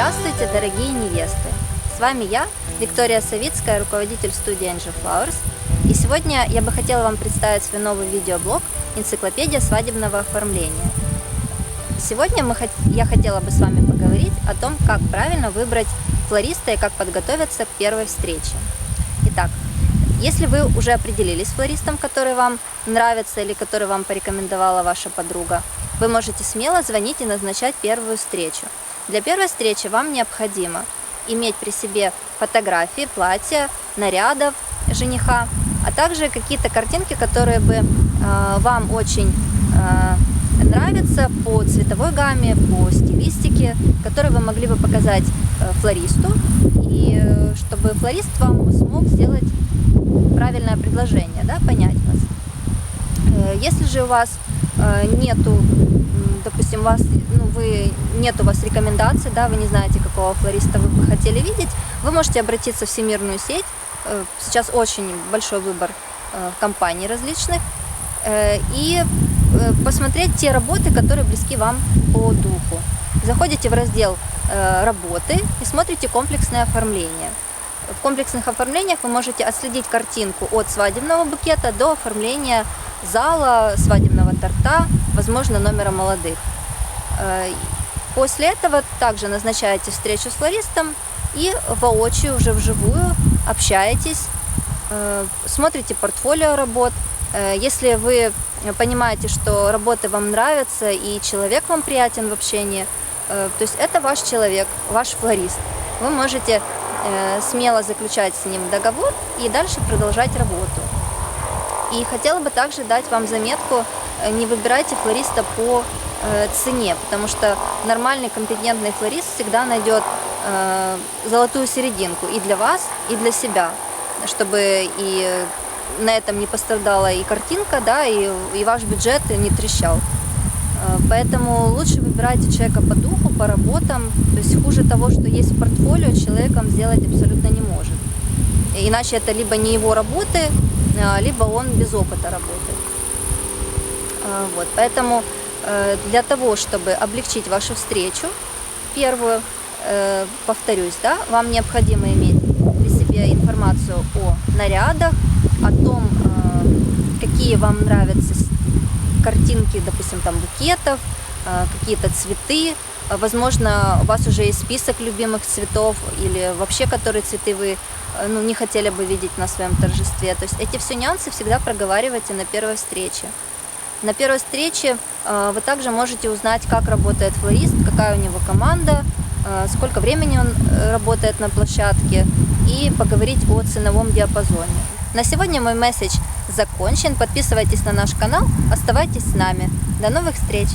Здравствуйте, дорогие невесты! С вами я, Виктория Савицкая, руководитель студии Angel Flowers. И сегодня я бы хотела вам представить свой новый видеоблог «Энциклопедия свадебного оформления». Сегодня мы, я хотела бы с вами поговорить о том, как правильно выбрать флориста и как подготовиться к первой встрече. Итак, если вы уже определились с флористом, который вам нравится или который вам порекомендовала ваша подруга, вы можете смело звонить и назначать первую встречу. Для первой встречи вам необходимо иметь при себе фотографии, платья, нарядов жениха, а также какие-то картинки, которые бы э, вам очень э, нравятся по цветовой гамме, по стилистике, которые вы могли бы показать э, флористу, и э, чтобы флорист вам смог сделать правильное предложение, да, понять вас. Э, если же у вас нету, допустим, вас, ну, вы, нет у вас рекомендаций, да, вы не знаете, какого флориста вы бы хотели видеть, вы можете обратиться в всемирную сеть. Э, сейчас очень большой выбор компаний различных. И посмотреть те работы, которые близки вам по духу. Заходите в раздел «Работы» и смотрите комплексное оформление. В комплексных оформлениях вы можете отследить картинку от свадебного букета до оформления зала, свадебного торта, возможно, номера молодых. Э, после этого также назначаете встречу с флористом и воочию, уже вживую, общаетесь, э, смотрите портфолио работ. Э, если вы понимаете, что работы вам нравятся и человек вам приятен в общении, то есть это ваш человек, ваш флорист. Вы можете смело заключать с ним договор и дальше продолжать работу. И хотела бы также дать вам заметку, э, не выбирайте флориста по э, цене, потому что нормальный компетентный флорист всегда найдет э, золотую серединку и для вас, и для себя, чтобы и на этом не пострадала и картинка, да, и, и ваш бюджет не трещал. Поэтому лучше выбирайте человека по духу, по работам. То есть хуже того, что есть в портфолио, человеком сделать абсолютно не может. Иначе это либо не его работы, либо он без опыта работает. А, вот, поэтому э, для того, чтобы облегчить вашу встречу, первую, э, повторюсь, да, вам необходимо иметь при себе информацию о нарядах, о том, э, какие вам нравятся картинки, допустим, там букетов, какие-то цветы, возможно, у вас уже есть список любимых цветов или вообще которые цветы вы Э, ну, не хотели бы видеть на своем торжестве. То есть эти все нюансы всегда проговаривайте на первой встрече. На первой встрече э, вы также можете узнать, как работает флорист, какая у него команда, э, сколько времени он э, работает на площадке и поговорить о ценовом диапазоне. На сегодня мой месседж закончен. Подписывайтесь на наш канал, оставайтесь с нами. До новых встреч!